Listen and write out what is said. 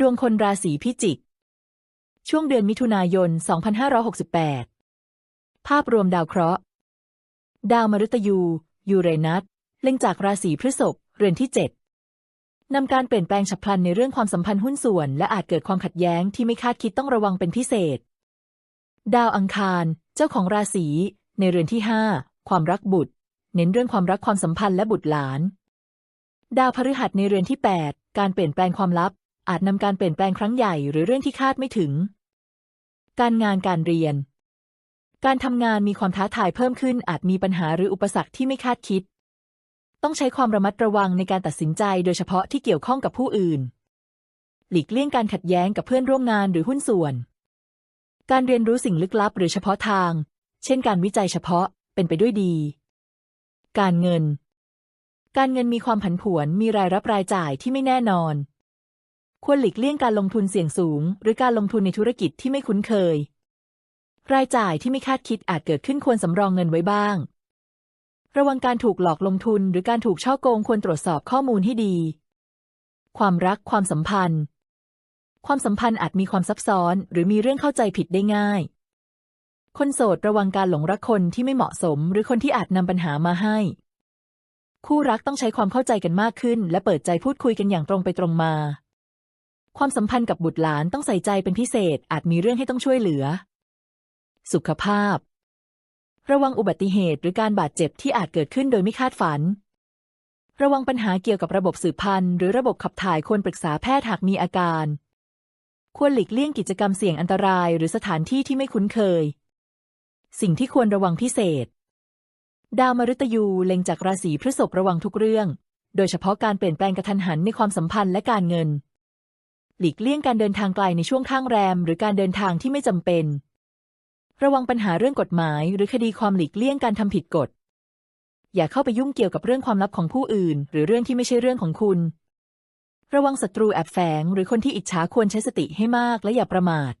ดวงคนราศีพิจิก ช่วงเดือนมิถุนายน 2568 ภาพรวมดาวเคราะห์ ดาวมฤตยู ยูเรนัส เล็งจากราศีพฤษภ เรือนที่ 7 นำการเปลี่ยนแปลงฉับพลันในเรื่องความสัมพันธ์หุ้นส่วน และอาจเกิดความขัดแย้งที่ไม่คาดคิดต้องระวังเป็นพิเศษ ดาวอังคาร เจ้าของราศี ในเรือนที่ 5 ความรักบุตร เน้นเรื่องความรักความสัมพันธ์และบุตรหลาน ดาวพฤหัสในเรือนที่ 8 การเปลี่ยนแปลงความลับ อาจนำการเปลี่ยนแปลงครั้งใหญ่หรือเรื่องที่คาดไม่ถึง การงานการเรียน การทำงานมีความท้าทายเพิ่มขึ้น อาจมีปัญหาหรืออุปสรรคที่ไม่คาดคิด ต้องใช้ความระมัดระวังในการตัดสินใจโดยเฉพาะที่เกี่ยวข้องกับผู้อื่น หลีกเลี่ยงการขัดแย้งกับเพื่อนร่วมงานหรือหุ้นส่วน การเรียนรู้สิ่งลึกลับหรือเฉพาะทาง เช่น การวิจัยเฉพาะเป็นไปด้วยดี การเงินการเงินมีความผันผวน มีรายรับรายจ่ายที่ไม่แน่นอน ควรหลีกเลี่ยงการลงทุนเสี่ยงสูง หรือการลงทุนในธุรกิจที่ไม่คุ้นเคย รายจ่ายที่ไม่คาดคิดอาจเกิดขึ้นควรสำรองเงินไว้บ้าง ระวังการถูกหลอกลงทุนหรือการถูกช่อโกงควรตรวจสอบข้อมูลให้ดี ความรักความสัมพันธ์ ความสัมพันธ์อาจมีความซับซ้อน หรือมีเรื่องเข้าใจผิดได้ง่าย คนโสดระวังการหลงรักคนที่ไม่เหมาะสม หรือคนที่อาจนำปัญหามาให้ คู่รักต้องใช้ความเข้าใจกันมากขึ้น และเปิดใจพูดคุยกันอย่างตรงไปตรงมา ความสัมพันธ์กับบุตรหลานต้องใส่ใจเป็นพิเศษอาจมีเรื่องให้ต้องช่วยเหลือ สุขภาพ ระวังอุบัติเหตุหรือการบาดเจ็บที่อาจเกิดขึ้นโดยไม่คาดฝัน ระวังปัญหาเกี่ยวกับระบบสืบพันธุ์หรือระบบขับถ่ายควรปรึกษาแพทย์หากมีอาการ ควรหลีกเลี่ยงกิจกรรมเสี่ยงอันตรายหรือสถานที่ที่ไม่คุ้นเคย สิ่งที่ควรระวังพิเศษ ดาวมฤตยูเล็งจากราศีพฤษภระวังทุกเรื่อง โดยเฉพาะการเปลี่ยนแปลงกระทันหันในความสัมพันธ์และการเงิน หลีกเลี่ยงการเดินทางไกลในช่วงข้างแรม หรือการเดินทางที่ไม่จำเป็น ระวังปัญหาเรื่องกฎหมาย หรือคดีความหลีกเลี่ยงการทำผิดกฎ อย่าเข้าไปยุ่งเกี่ยวกับเรื่องความลับของผู้อื่น หรือเรื่องที่ไม่ใช่เรื่องของคุณ ระวังศัตรูแอบแฝง หรือคนที่อิจฉาควรใช้สติให้มากและอย่าประมาท